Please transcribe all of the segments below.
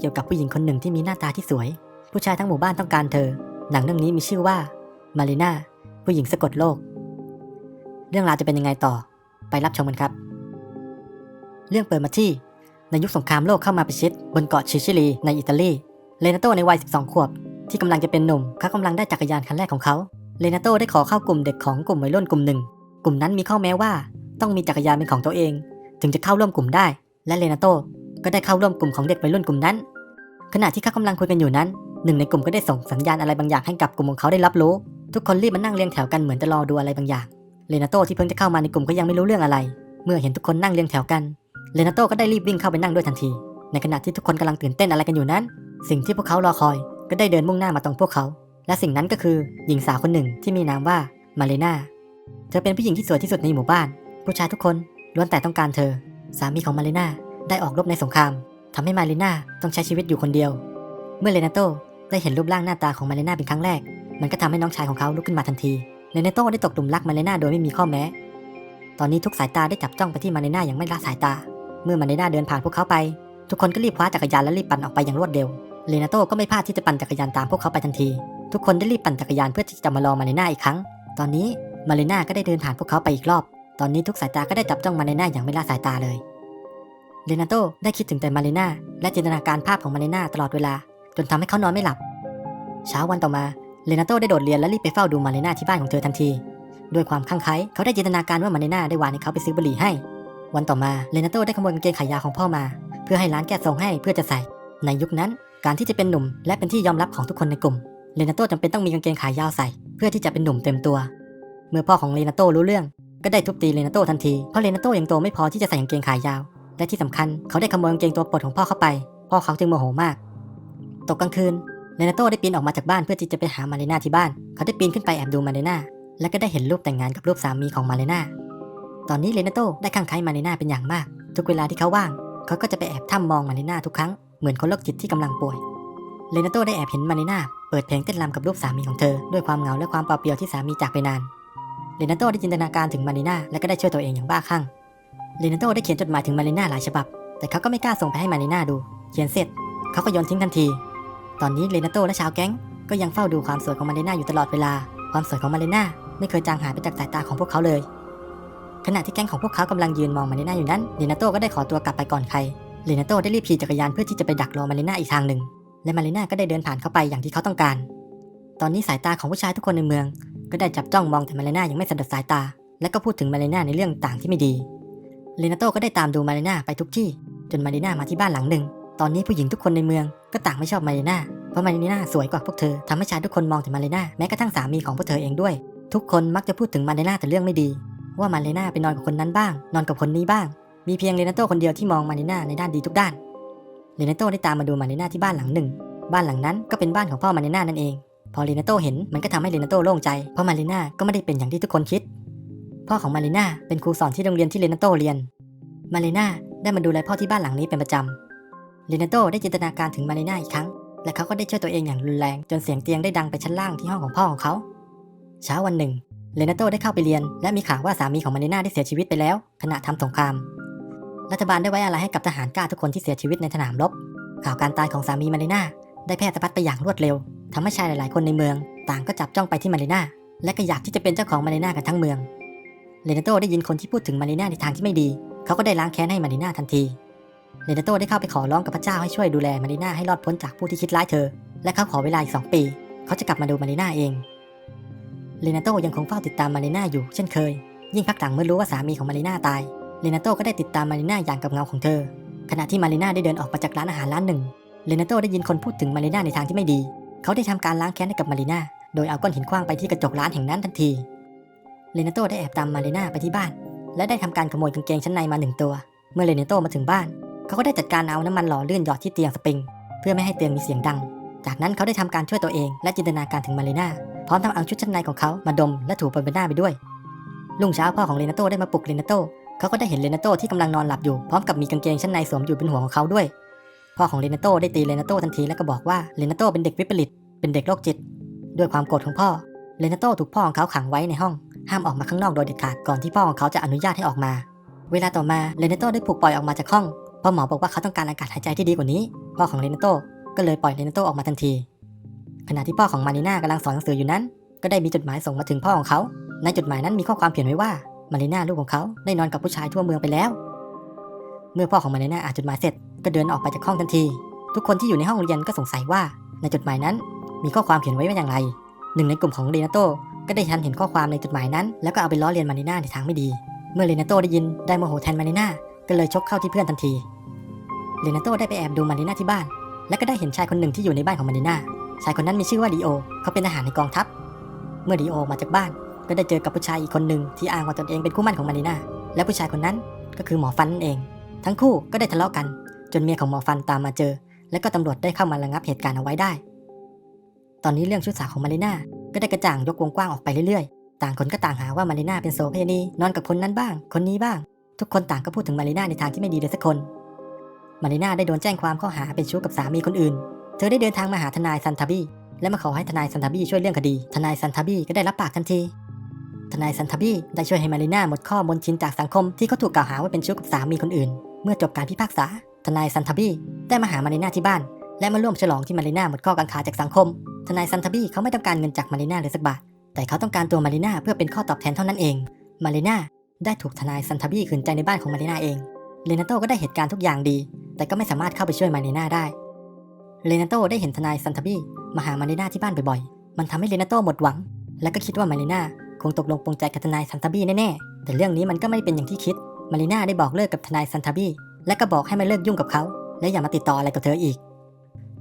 เกี่ยวกับผู้หญิงคนหนึ่งที่มีหน้าตาที่สวย ผู้ชายทั้งหมู่บ้านต้องการเธอ หนังเรื่องนี้มีชื่อว่ามารีนาผู้หญิงสะกดโลก เรื่องราวจะเป็นยังไงต่อ ไปรับชมกันครับ เรื่องเปิดมาที่ในยุคสงครามโลกเข้ามาประชิดบนเกาะชิชิลีในอิตาลี เลนาโตในวัย 12 ขวบ ที่กำลังจะเป็นหนุ่มเขากำลังได้จักรยานคันแรกของเขา เลนาโตได้ขอเข้ากลุ่มเด็กของกลุ่มวัยรุ่นกลุ่มหนึ่ง กลุ่มนั้นมีข้อแม้ว่าต้องมีจักรยานเป็นของตัวเอง ถึงจะเข้าร่วมกลุ่มได้ และเลนาโต ก็ได้เข้าร่วมกลุ่มของเด็กวัยรุ่นกลุ่มนั้น ขณะที่เขากำลังคุยกันอยู่นั้น หนึ่งในกลุ่มก็ได้ส่งสัญญาณอะไรบางอย่างให้กับกลุ่มของเขาได้รับรู้ ทุกคนรีบมานั่งเรียงแถวกันเหมือนจะรอดูอะไรบางอย่างเลนาโต้ที่เพิ่งจะเข้ามาในกลุ่มก็ยังไม่รู้เรื่องอะไร เมื่อเห็นทุกคนนั่งเรียงแถวกันเลนาโต้ก็ได้รีบวิ่งเข้าไปนั่งด้วยทันที ในขณะที่ทุกคนกำลังตื่นเต้นอะไรกันอยู่นั้น สิ่งที่พวกเขารอคอย ก็ได้เดินมุ่งหน้ามาตรงพวกเขา และสิ่งนั้นก็คือหญิงสาวคนหนึ่งที่มีนามว่ามาเลนาเธอเป็นผู้หญิงที่สวยที่สุดในหมู่บ้าน ผู้ชายทุกคนล้วนแต่ต้องการเธอ สามีของมาเลนา ได้ออกรบในสงครามทำให้มาเลนาต้องใช้ชีวิตอยู่คนเดียว เมื่อเลนาโตได้เห็นรูปร่างหน้าตาของมาเลนาเป็นครั้งแรก มันก็ทำให้น้องชายของเขาลุกขึ้นมาทันทีเลนาโตได้ตกหลุมรักมาเลนาโดยไม่มีข้อแม้ ตอนนี้ทุกสายตาได้จับจ้องไปที่มาเลนาอย่างไม่ละสายตา เมื่อมาเลนาเดินผ่านพวกเขาไป ทุกคนก็รีบคว้าจักรยานและรีบปั่นออกไปอย่างรวดเร็วเลนาโตก็ไม่พลาดที่จะปั่นจักรยานตามพวกเขาไปทันที ทุกคนได้รีบปั่นจักรยานเพื่อที่จะมารอมาเลนาอีกครั้ง ตอนนี้มาเลนาก็ได้เดินผ่านพวกเขาไปอีกรอบ ตอนนี้ทุกสายตาก็ได้จับจ้องมาเลนาอย่างไม่ละสายตาเลย เลนาโตได้คิดถึงแต่มาเลนาและจินตนาการภาพของมาเลนาตลอดเวลา จนทำให้เขานอนไม่หลับ เช้าวันต่อมาเลนาโตได้โดดเรียนและรีบไปเฝ้าดูมาเลนาที่บ้านของเธอทันที ด้วยความข้างไคล้เขาได้จินตนาการว่ามาเลนาได้วานให้เขาไปซื้อบุหรี่ให้ วันต่อมาเลนาโตได้ขโมยกางเกงขายาวของพ่อมา เพื่อให้ร้านแก้ส่งให้เพื่อจะใส่ ในยุคนั้น การที่จะเป็นหนุ่ม และเป็นที่ยอมรับของทุกคนในกลุ่มเลนาโตจำเป็นต้องมีกางเกงขายาวใส่ เพื่อที่จะเป็นหนุ่มเต็มตัว เมื่อพ่อของเลนาโตรู้เรื่อง ก็ได้ทุบตีเลนาโตทันทีเพราะเลนาโตยังโตไม่พอที่จะใส่กางเกงขายาว และที่สำคัญเขาได้ขโมยกางเกงตัวปรดของพ่อเข้าไป พ่อเขาจึงโมโหมาก ตกกลางคืนเลนาโตได้ปีนออกมาจากบ้านเพื่อที่จะไปหามาเลนาที่บ้าน เขาได้ปีนขึ้นไปแอบดูมาเลนาและก็ได้เห็นรูปแต่งงานกับรูปสามีของมาเลนาตอนนี้เลนาโตได้ข้างใคล้มาเลนาเป็นอย่างมาก ทุกเวลาที่เขาว่าง เขาก็จะไปแอบถ้ำมองมาเลนาทุกครั้งเหมือนคนโรคจิตที่กำลังป่วยเลนาโตได้แอบเห็นมาเลนาเปิดเพลงเต้นรำกับรูปสามีของเธอด้วยความเหงาและความเปล่าเปลี่ยวที่สามีจากไปนานเลนาโตได้จินตนาการถึงมาเลนาและก็ได้ช่วยตัวเองอย่างบ้าคลั่ง เลนาโตได้เขียนจดหมายถึงมาเลนาหลายฉบับ แต่เขาก็ไม่กล้าส่งไปให้มาเลนาดู เขียนเสร็จเขาก็โยนทิ้งทันที ตอนนี้เลนาโตและชาวแก๊งก็ยังเฝ้าดูความสวยของมาเลนาอยู่ตลอดเวลา ความสวยของมาเลนาไม่เคยจางหายไปจากสายตาของพวกเขาเลย ขณะที่แก๊งของพวกเขากำลังยืนมองมาเลนาอยู่นั้นเลนาโตก็ได้ขอตัวกลับไปก่อนใครเลนาโตได้รีบขี่จักรยานเพื่อที่จะไปดักรอมาเลนาอีกทางหนึ่ง และมาเลนาก็ได้เดินผ่านเข้าไปอย่างที่เขาต้องการ ตอนนี้สายตาของผู้ชายทุกคนในเมือง ก็ได้จับจ้องมองแต่มาเลนายังไม่สะดุดสายตา และก็พูดถึงมาเลนาในเรื่องต่างที่ไม่ดี เลนาโต้ก็ได้ตามดูมาเลนาไปทุกที่ จนมาเลนามาที่บ้านหลังหนึ่ง ตอนนี้ผู้หญิงทุกคนในเมืองก็ต่างไม่ชอบมาเลนาเพราะมาเลนาสวยกว่าพวกเธอทำให้ชายทุกคนมองแต่มาเลนาแม้กระทั่งสามีของพวกเธอเองด้วย ทุกคนมักจะพูดถึงมาเลนาแต่เรื่องไม่ดี ว่ามาเลนาไปนอนกับคนนั้นบ้าง นอนกับคนนี้บ้าง มีเพียงเลนาโต้คนเดียวที่มองมาเลนาในด้านดีทุกด้าน เลนาโต้ได้ตามมาดูมาเลนาที่บ้านหลังหนึ่ง บ้านหลังนั้นก็เป็นบ้านของพ่อมาเลนานั่นเอง พอเลนาโต้เห็นมันก็ทำให้เลนาโตโล่งใจ เพราะมาเลนาก็ไม่ได้เป็นอย่างที่ทุกคนคิด พ่อของมาเลนาเป็นครูสอนที่โรงเรียนที่เลนาโตเรียน มาเลนาได้มาดูแลพ่อที่บ้านหลังนี้เป็นประจำเลนาโตได้จินตนาการถึงมาเลนาอีกครั้ง และเขาก็ได้ช่วยตัวเองอย่างรุนแรง จนเสียงเตียงได้ดังไปชั้นล่างที่ห้องของพ่อของเขา เช้าวันหนึ่งเลนาโตได้เข้าไปเรียน และมีข่าวว่าสามีของมาเลนาได้เสียชีวิตไปแล้ว ขณะทำสงคราม รัฐบาลได้ไว้อะไรให้กับทหารกล้าทุกคนที่เสียชีวิตในสนามรบ ข่าวการตายของสามีมาเลนาได้แพร่สะพัดไปอย่างรวดเร็วทำให้ชายหลาย ๆ คนในเมือง ต่างก็จับจ้องไปที่มาเลนาและก็อยากที่จะเป็นเจ้าของมาเลนากันทั้งเมือง เลนาโตได้ยินคนที่พูดถึงมาเลนาในทางที่ไม่ดี เขาก็ได้ล้างแค้นให้มาเลนาทันทีเลนาโตได้เข้าไปขอร้องกับพระเจ้าให้ช่วยดูแลมารีนาให้รอดพ้นจากผู้ที่คิดร้ายเธอ และเขาขอเวลาอีกสองปี เขาจะกลับมาดูมารีนาเองเลนาโตยังคงเฝ้าติดตามมารีนาอยู่เช่นเคย ยิ่งพักหลังเมื่อรู้ว่าสามีของมารีนาตายเลนาโตก็ได้ติดตามมารีนาอย่างกับเงาของเธอ ขณะที่มารีนาได้เดินออกมาจากร้านอาหารร้านหนึ่งเลนาโตได้ยินคนพูดถึงมารีนาในทางที่ไม่ดี เขาได้ทำการล้างแค้นให้กับมารีนาโดยเอาก้อนหินขว้างไปที่กระจกร้านแห่งนั้นทันที เลนาโตได้แอบตามมารีนาไปที่บ้าน และได้ทำการขโมยกางเกงชั้นในมาหนึ่งตัว เมื่อเลนาโตมาถึงบ้าน เขาก็ได้จัดการเอาน้ำมันหล่อลื่นหยอดที่เตียงสปริง เพื่อไม่ให้เตียงมีเสียงดัง จากนั้นเขาได้ทำการช่วยตัวเองและจินตนาการถึงมารีนาพร้อมทั้งเอาชุดชั้นในของเขามาดมและถูบนใบหน้าไปด้วยรุ่งเช้าพ่อของเลนาโตได้มาปลุกเลนาโตเขาก็ได้เห็นเลนาโตที่กำลังนอนหลับอยู่พร้อมกับมีกางเกงชั้นในสวมอยู่บนหัวของเขาด้วยพ่อของเลนาโตได้ตีเลนาโตทันทีแล้วก็บอกว่าเลนาโตเป็นเด็กวิปริตเป็นเด็กโรคจิต ด้วยความโกรธของพ่อ เลนาโตถูกพ่อของเขาขังไว้ในห้อง ห้ามออกมาข้างนอกโดยเด็ดขาดก่อนที่พ่อของเขาจะอนุญาตให้ออกมา เวลาต่อมาเลนาโตได้ถูกปล่อยออกมาจากห้องเพราะหมอบอกว่าเขาต้องการอากาศหายใจที่ดีกว่านี้ พ่อของเรนาโต้ก็เลยปล่อยเรนาโต้ออกมาทันที ขณะที่พ่อของมารีน่ากำลังสอนหนังสืออยู่นั้น ก็ได้มีจดหมายส่งมาถึงพ่อของเขา ในจดหมายนั้นมีข้อความเขียนไว้ว่า มารีน่าลูกของเขาได้นอนกับผู้ชายทั่วเมืองไปแล้ว เมื่อพ่อของมารีน่าอ่านจดหมายเสร็จ ก็เดินออกไปจากห้องทันที ทุกคนที่อยู่ในห้องเรียนก็สงสัยว่า ในจดหมายนั้น มีข้อความเขียนไว้ว่าอย่างไร หนึ่งในกลุ่มของเรนาโต้ก็ได้ทันเห็นข้อความในจดหมายนั้น แล้วก็เอาไปล้อเลียนมารีน่าในทางไม่ดี เมื่อเรนาโต้ได้ยินได้โมโหแทนมารีน่าก็เลยชกเข้าที่เพื่อนทันที เรนาโต้ได้ไปแอบดูมารีน่าที่บ้าน และก็ได้เห็นชายคนหนึ่งที่อยู่ในบ้านของมารีน่าชายคนนั้นมีชื่อว่าดีโอ เขาเป็นทหารในกองทัพ เมื่อดีโอมาจากบ้าน ก็ได้เจอกับผู้ชายอีกคนหนึ่งที่อ้างว่าตนเองเป็นคู่มั่นของมารีน่าและผู้ชายคนนั้นก็คือหมอฟันนั่นเอง ทั้งคู่ก็ได้ทะเลาะกัน จนเมียของหมอฟันตามมาเจอ และก็ตำรวจได้เข้ามาระงับเหตุการณ์เอาไว้ได้ ตอนนี้เรื่องชู้สาวของมารีน่าก็ได้กระจ่างยกวงกว้างออกไปเรื่อยๆ ต่างคนก็ต่างหาว่ามารีน่าเป็นโสเภณีนอนกับคนนั้นบ้าง คนนี้บ้าง ทุกคนต่างก็พูดถึงมารีน่าในทางที่ไม่ดีเลยสักคน มารีน่าได้โดนแจ้งความข้อหาเป็นชู้กับสามีคนอื่น เธอได้เดินทางมาหาทนายซันทาบีและมาขอให้ทนายซันทาบีช่วยเรื่องคดี ทนายซันทาบีก็ได้รับปากทันที ทนายซันทาบีได้ช่วยให้มารีน่าหมดข้อมนชินจากสังคมที่เขาถูกกล่าวหาว่าเป็นชู้กับสามีคนอื่น เมื่อจบการพิพากษา ทนายซันทาบีได้มาหามารีน่าที่บ้าน และมาร่วมฉลองที่มารีน่าหมดข้อกังขาจากสังคม ทนายซันทบี้เขาไม่ต้องการเงินจากมารีน่าเลยสักบาท แต่เขาต้องการตัวมารีน่าเพื่อเป็นข้อตอบแทนเท่านั้นเอง มารีน่าได้ถูกทนายซันทบี้ขืนใจในบ้านของมารีน่าเองเลนาโต้ก็ได้เหตุการณ์ทุกอย่างดี แต่ก็ไม่สามารถเข้าไปช่วยมารีน่าได้เลนาโต้ได้เห็นทนายซันทบี้มาหามารีน่าที่บ้านบ่อยๆ มันทำให้เลนาโต้หมดหวัง และก็คิดว่ามารีน่าคงตกลงปลงใจกับทนายซันทบี้แน่ๆ แต่เรื่องนี้มันก็ไม่เป็นอย่างที่คิด มารีน่าได้บอกเลิกกับทนายซันทบี้และก็บอกให้มาเลิกยุ่งกับเขา และอย่ามาติดต่ออะไรกับเธออีก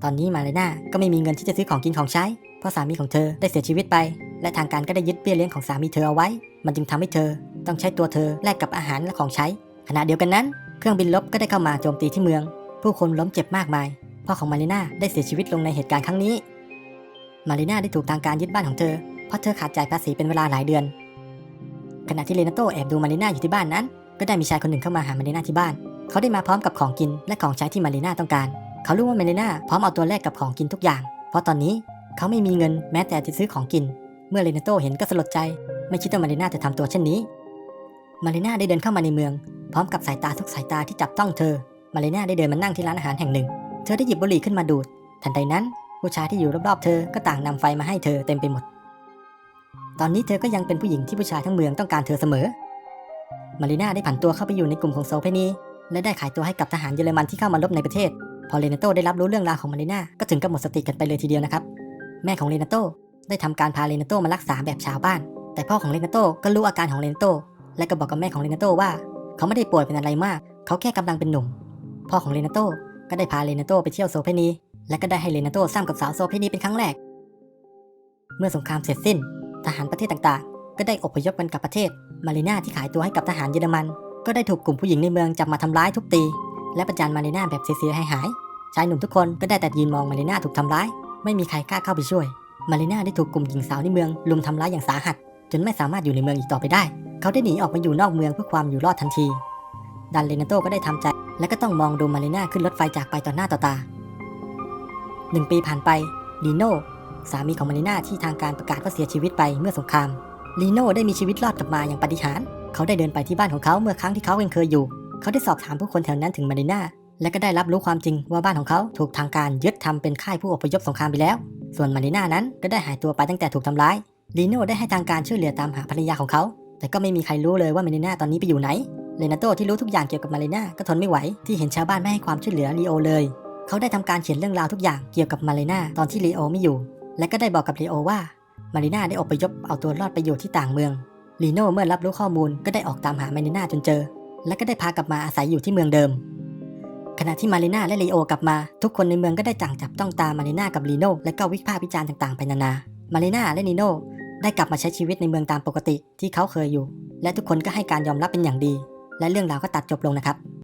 ตอนนี้มารีน่าก็ไม่มีเงินที่จะซื้อของกินของใช้ เพราะสามีของเธอได้เสียชีวิตไป และทางการก็ได้ยึดเบี้ยเลี้ยงของสามีเธอเอาไว้ มันจึงทำให้เธอ ต้องใช้ตัวเธอแลกกับอาหารและของใช้ ขณะเดียวกันนั้น เครื่องบินลบก็ได้เข้ามาโจมตีที่เมือง ผู้คนล้มเจ็บมากมาย พ่อของมารีน่าได้เสียชีวิตลงในเหตุการณ์ครั้งนี้ มารีน่าได้ถูกทางการยึดบ้านของเธอ เพราะเธอขาดจ่ายภาษีเป็นเวลาหลายเดือน ขณะที่เลนาโตแอบดูมารีน่าอยู่ที่บ้านนั้น ก็ได้มีชายคนหนึ่งเข้ามาหามารีน่าที่บ้าน เขาได้มาพร้อมกับของกินและของใช้ที่มารีน่าต้องการ เขารู้ว่ามารีน่าพร้อมเอาตัวแลกกับของกินทุกอย่าง เพราะตอนนี้เขาไม่มีเงินแม้แต่จะซื้อของกิน เมื่อเลนโตเห็นก็สลดใจ ไม่คิดว่ามารีน่าจะทำตัวเช่นนี้ มารีน่าได้เดินเข้ามาในเมือง พร้อมกับสายตาทุกสายตาที่จับต้องเธอ มารีน่าได้เดินมานั่งที่ร้านอาหารแห่งหนึ่ง เธอได้หยิบบุหรี่ขึ้นมาดูด ทันใดนั้น ผู้ชายที่อยู่รอบๆเธอก็ต่างนำไฟมาให้เธอเต็มไปหมด ตอนนี้เธอก็ยังเป็นผู้หญิงที่ผู้ชายทั้งเมืองต้องการเธอเสมอ มารีน่าได้ผันตัวเข้าไปอยู่ในกลุ่มของโซเพนีและได้ขายตัวให้กับทหารเยอรมันที่เข้ามารบในประเทศ พอเรเนโตได้รับรู้เรื่องราวของมารีน่าก็ถึงกับหมดสติกันไปเลยทีเดียวนะครับ แม่ของเรเนโตได้ทำการพาเรเนโตมารักษาแบบชาวบ้าน แต่พ่อของเรเนโตก็รู้อาการของเรเนโตและก็บอกกับแม่ของเรเนโตว่า เขาไม่ได้ป่วยเป็นอะไรมาก เขาแค่กำลังเป็นหนุ่ม พ่อของเรเนโตก็ได้พาเรเนโตไปเที่ยวโซเพนีและก็ได้ให้เรเนโตสร้างกับสาวโซเพนีเป็นครั้งแรก เมื่อสงครามเสร็จสิ้น ทหารประเทศต่างๆ ก็ได้อพยพกันกลับประเทศ มารีน่าที่ขายตัวให้กับทหารเยอรมัน ก็ได้ถูกกลุ่มผู้หญิงในเมืองจับมาทำร้ายทุบตี และประจานมารีน่าแบบเสียหาย ชายหนุ่มทุกคนก็ได้แต่ยืนมองมารีน่าถูกทำร้าย ไม่มีใครกล้าเข้าไปช่วย มารีน่าได้ถูกกลุ่มหญิงสาวในเมืองลุมทำร้ายอย่างสาหัส จนไม่สามารถอยู่ในเมืองอีกต่อไปได้ เขาได้หนีออกมาอยู่นอกเมืองเพื่อความอยู่รอดทันที ดันเลนาโตก็ได้ทำใจ และก็ต้องมองดูมารีน่าขึ้นรถไฟจากไปต่อหน้าต่อตาหนึ่งปีผ่านไปลีโน่สามีของมารีน่าที่ทางการประกาศว่าเสียชีวิตไปเมื่อสงครามลีโน่ได้มีชีวิตรอดกลับมาอย่างปาฏิหาริย์เขาได้เดินไปที่บ้านของเขาเมื่อครั้งที่เขายังเคยอยู่ เขาได้สอบถามผู้คนแถวนั้นถึงมารีน่าและก็ได้รับรู้ความจริงว่าบ้านของเขาถูกทางการยึดทำเป็นค่ายผู้อพยพสงครามไปแล้ว ส่วนมารีน่านั้นก็ได้หายตัวไปตั้งแต่ถูกทำร้ายลีโน่ได้ให้ทางการช่วยเหลือตามหาภรรยาของเขา แต่ก็ไม่มีใครรู้เลยว่ามารีน่าตอนนี้ไปอยู่ไหนเลนาโตที่รู้ทุกอย่างเกี่ยวกับมารีน่าก็ทนไม่ไหวที่เห็นชาวบ้านไม่ให้ความช่วยเหลือลีโอเลยเขาได้ทำการเขียนเรื่องราวทุกอย่างเกี่ยวกับมารีน่าตอนที่ลีโอไม่อยู่ และก็ได้บอกกับลีโอว่ามารีน่าได้อพยพเอาตัวรอดไปอยู่ที่ต่างเมืองลีโน่เมื่อรับรู้ข้อมูลก็ได้ออกตามหามารีน่าจนเจอ และก็ได้พากลับมาอาศัยอยู่ที่เมืองเดิม ขณะที่มารีน่าและลีโอกลับมา ทุกคนในเมืองก็ได้จังจับต้องตามมารีน่ากับลีโน่และก็วิพากษ์วิจารณ์ต่างๆไปนานา มารีน่าและลีโน่ได้กลับมาใช้ชีวิตในเมืองตามปกติที่เขาเคยอยู่ และทุกคนก็ให้การยอมรับเป็นอย่างดี และเรื่องราวก็ตัดจบลงนะครับ